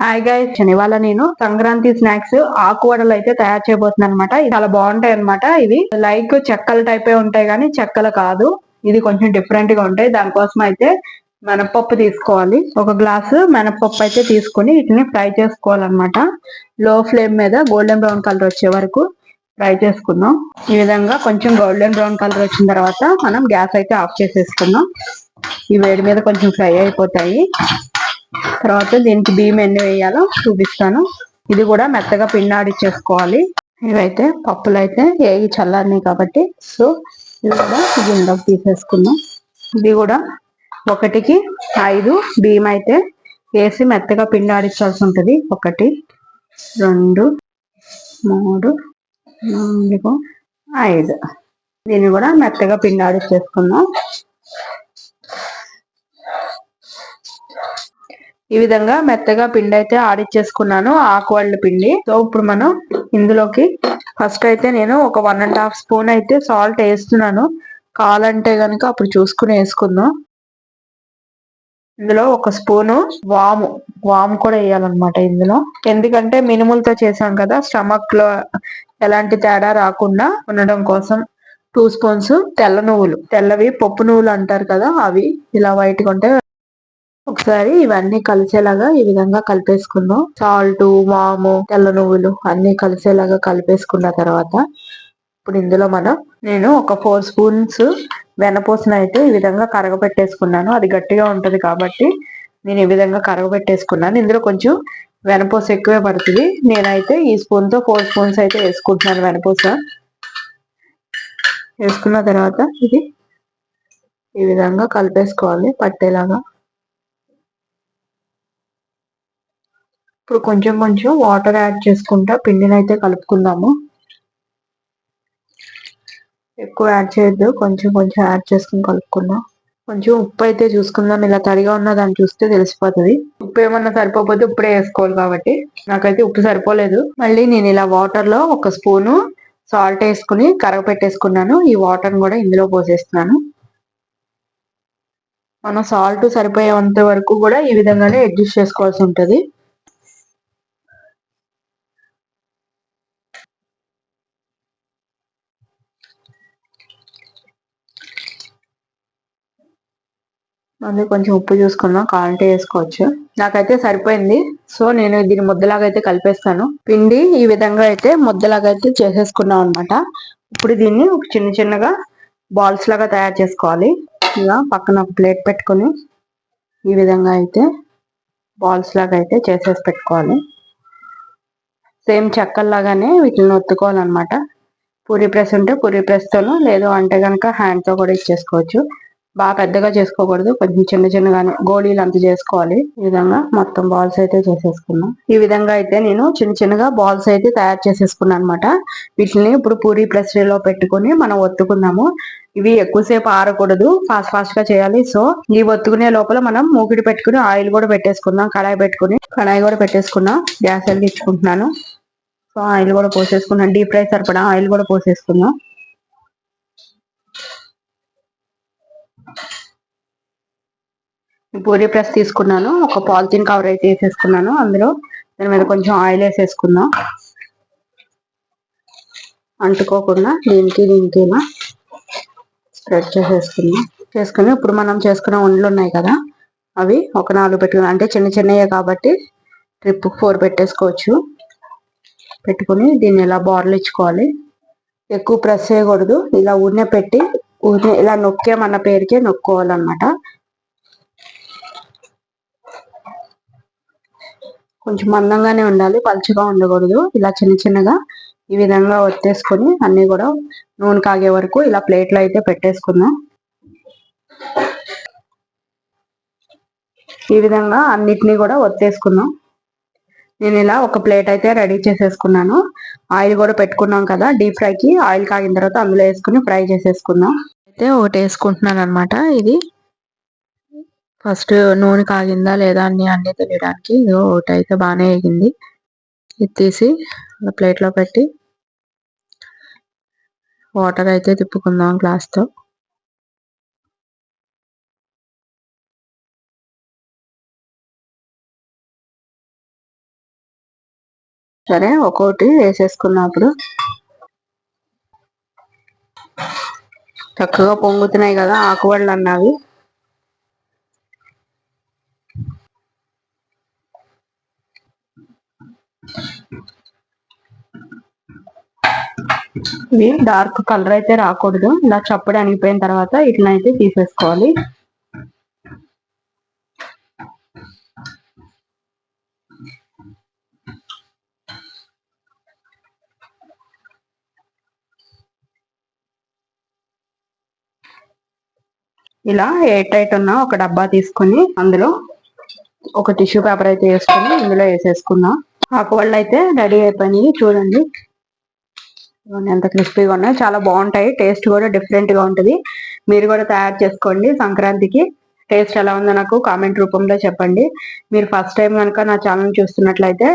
Hi guys ఇవాళ నేను Sankranti snacks ఆకువడలు అయితే తయారు చేయబోతున్నాను అనమాట చాలా బాగుంటాయి అనమాట ఇవి. లైక్ చెక్కల టైప్ ఉంటాయి కానీ చెక్కలు కాదు. ఇది కొంచెం డిఫరెంట్గా ఉంటాయి. దానికోసం అయితే మినపప్పు తీసుకోవాలి. ఒక గ్లాసు మినపప్పు అయితే తీసుకుని వీటిని ఫ్రై చేసుకోవాలన్నమాట. లో ఫ్లేమ్ మీద గోల్డెన్ బ్రౌన్ కలర్ వచ్చే వరకు ఫ్రై చేసుకుందాం. ఈ విధంగా కొంచెం గోల్డెన్ బ్రౌన్ కలర్ వచ్చిన తర్వాత మనం గ్యాస్ అయితే ఆఫ్ చేసేసుకుందాం. ఈ వేడి మీద కొంచెం ఫ్రై అయిపోతాయి. తర్వాత దీనికి బియ్యం ఎన్ని వేయాలో చూపిస్తాను. ఇది కూడా మెత్తగా పిండాడిచ్చేసుకోవాలి ఇవైతే పప్పులు అయితే ఏవి చల్లారినాయి కాబట్టి. సో ఇది కూడా గిండకు తీసేసుకుందాం. ఇది కూడా ఒకటికి ఐదు బియ్యం అయితే వేసి మెత్తగా పిండాడించాల్సి ఉంటుంది. ఒకటి రెండు మూడు నాలుగు ఐదు. దీన్ని కూడా మెత్తగా పిండాడిచ్చేసుకుందాం ఈ విధంగా మెత్తగా పిండి అయితే ఆడిచ్చేసుకున్నాను ఆకువాళ్ళ పిండి. సో ఇప్పుడు మనం ఇందులోకి ఫస్ట్ అయితే నేను ఒక వన్ అండ్ హాఫ్ స్పూన్ అయితే సాల్ట్ వేస్తున్నాను. కావాలంటే గనుక అప్పుడు చూసుకుని వేసుకుందాం. ఇందులో ఒక స్పూను వాము వాము కూడా వేయాలన్నమాట ఇందులో. ఎందుకంటే మినుములతో చేసాం కదా స్టమక్లో ఎలాంటి తేడా రాకుండా ఉండడం కోసం టూ స్పూన్స్ తెల్ల నువ్వులు. తెల్లవి పప్పు నువ్వులు అంటారు కదా అవి ఇలా వైట్గా ఉంటే ఒకసారి ఇవన్నీ కలిసేలాగా ఈ విధంగా కలిపేసుకుందాం. సాల్ట్ వాము తెల్ల నువ్వులు అన్ని కలిసేలాగా కలిపేసుకున్న తర్వాత ఇప్పుడు ఇందులో మనం నేను ఒక ఫోర్ స్పూన్స్ వెనపూసన అయితే ఈ విధంగా కరగబెట్టేసుకున్నాను అది గట్టిగా ఉంటుంది కాబట్టి నేను ఈ విధంగా కరగబెట్టేసుకున్నాను ఇందులో కొంచెం వెనపూస ఎక్కువే పడుతుంది. నేనైతే ఈ స్పూన్తో ఫోర్ స్పూన్స్ అయితే వేసుకుంటున్నాను వెనపూస. వేసుకున్న తర్వాత ఇది ఈ విధంగా కలిపేసుకోవాలి పట్టేలాగా. ఇప్పుడు కొంచెం కొంచెం వాటర్ యాడ్ చేసుకుంటా పిండిని అయితే కలుపుకుందాము. ఎక్కువ యాడ్ చేయొద్దు కొంచెం కొంచెం యాడ్ చేసుకుని కలుపుకుందాం. కొంచెం ఉప్పు అయితే చూసుకుందాం ఇలా తడిగా ఉన్న దాన్ని చూస్తే తెలిసిపోతుంది. ఉప్పు ఏమన్నా సరిపోతే ఇప్పుడే వేసుకోవాలి కాబట్టి. నాకైతే ఉప్పు సరిపోలేదు. మళ్ళీ నేను ఇలా వాటర్లో ఒక స్పూను సాల్ట్ వేసుకుని కరగపెట్టేసుకున్నాను. ఈ వాటర్ కూడా ఇందులో పోసేస్తున్నాను. మనం సాల్ట్ సరిపోయేంత వరకు కూడా ఈ విధంగానే అడ్జస్ట్ చేసుకోవాల్సి ఉంటుంది. మళ్ళీ కొంచెం ఉప్పు చూసుకుందాం కావాలంటే వేసుకోవచ్చు. నాకైతే సరిపోయింది. సో నేను దీన్ని ముద్దలాగా అయితే కలిపేస్తాను. పిండి ఈ విధంగా అయితే ముద్దలాగా అయితే చేసేసుకున్నాం అనమాట ఇప్పుడు దీన్ని చిన్న చిన్నగా బాల్స్ లాగా తయారు చేసుకోవాలి. ఇలా పక్కన ఒక ప్లేట్ పెట్టుకొని ఈ విధంగా అయితే బాల్స్ లాగా అయితే చేసేసి పెట్టుకోవాలి. సేమ్ చెక్కల్లాగానే వీటిని ఒత్తుకోవాలన్నమాట. పూరి ప్రెస్ ఉంటే పూరి ప్రెస్తోనూ లేదు అంటే కనుక హ్యాండ్తో కూడా ఇచ్చేసుకోవచ్చు. బాగా పెద్దగా చేసుకోకూడదు. కొంచెం చిన్న చిన్నగానే గోళీలు అంత చేసుకోవాలి. ఈ విధంగా మొత్తం బాల్స్ అయితే చేసేసుకున్నాం. ఈ విధంగా అయితే నేను చిన్న చిన్నగా బాల్స్ అయితే తయారు చేసేసుకున్నాను అనమాట వీటిని ఇప్పుడు పూరి ప్లస్లో పెట్టుకుని మనం ఒత్తుకుందాము. ఇవి ఎక్కువసేపు ఆరకూడదు. ఫాస్ట్ ఫాస్ట్గా చేయాలి. సో ఈ ఒత్తుకునే లోపల మనం మూకిడి పెట్టుకుని ఆయిల్ కూడా పెట్టేసుకుందాం. కడాయి పెట్టుకుని కడాయి కూడా పెట్టేసుకున్నాం. గ్యాస్ వెలిగించుకుంటున్నాను సో ఆయిల్ కూడా పోసేసుకున్నాం. డీప్ ఫ్రై సరిపడా ఆయిల్ కూడా పోసేసుకుందాం పూరి ప్రెస్ తీసుకున్నాను. ఒక పాలిథిన్ కవర్ అయితే వేసేసుకున్నాను. అందులో దాని మీద కొంచెం ఆయిల్ వేసేసుకుందాం అంటుకోకుండా దీనికి దీనికి ఇలా స్ప్రెడ్ చేసేసుకుందాం చేసుకుని ఇప్పుడు మనం చేసుకున్న వండ్లు ఉన్నాయి కదా అవి ఒక నాలుగు పెట్టుకుని అంటే చిన్న చిన్నయే కాబట్టి ట్రిప్ ఫోర్ పెట్టేసుకోవచ్చు. పెట్టుకుని దీన్ని ఇలా బార్లు ఇచ్చుకోవాలి. ఎక్కువ ప్రెస్ చేయకూడదు. ఇలా ఊరినే పెట్టి ఊరినే ఇలా నొక్కేమన్న పేరుకే నొక్కోవాలన్నమాట. కొంచెం మందంగానే ఉండాలి పలుచగా ఉండకూడదు. ఇలా చిన్న చిన్నగా ఈ విధంగా ఒత్తేసుకొని అన్ని కూడా నూనె కాగే వరకు ఇలా ప్లేట్లో అయితే పెట్టేసుకుందాం. ఈ విధంగా అన్నిటినీ కూడా ఒత్తేసుకుందాం. నేను ఇలా ఒక ప్లేట్ అయితే రెడీ చేసేసుకున్నాను. ఆయిల్ కూడా పెట్టుకున్నాం కదా డీప్ ఫ్రైకి. ఆయిల్ కాగిన తర్వాత అందులో వేసుకుని ఫ్రై చేసేసుకుందాం. అయితే ఒకటి వేసుకుంటున్నాను అనమాట ఇది. ఫస్ట్ నూనె కాగిందా లేదా అని అన్ని తెలియడానికి ఒకటి అయితే బాగానే వేగింది. ఇది తీసి ప్లేట్లో పెట్టి వాటర్ అయితే తిప్పుకుందాం గ్లాస్తో సరే ఒక్కోటి వేసేసుకున్నప్పుడు చక్కగా పొంగుతున్నాయి కదా ఆకువళ్ళు అన్నవి. ఇవి డార్క్ కలర్ అయితే రాకూడదు. ఇలా చప్పుడు అనిగిపోయిన తర్వాత ఇట్లనైతే తీసేసుకోవాలి. ఇలా ఎయిట్ టైట్ ఉన్న ఒక డబ్బా తీసుకొని అందులో ఒక టిష్యూ పేపర్ అయితే వేసుకొని ఇందులో వేసేసుకున్నాం ఆకువళ్ళు అయితే రెడీ అయిపోయినాయి. చూడండి. ఎంత క్రిస్పీగా ఉన్నాయి. చాలా బాగుంటాయి. టేస్ట్ కూడా డిఫరెంట్గా ఉంటుంది. మీరు కూడా తయారు చేసుకోండి సంక్రాంతికి. టేస్ట్ ఎలా ఉందో నాకు కామెంట్ రూపంలో చెప్పండి. మీరు ఫస్ట్ టైం కనుక నా ఛానల్ చూస్తున్నట్లయితే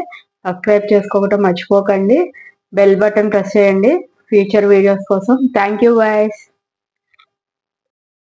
సబ్స్క్రైబ్ చేసుకోవటం మర్చిపోకండి. బెల్ బటన్ ప్రెస్ చేయండి. ఫ్యూచర్ వీడియోస్ కోసం. Thank you guys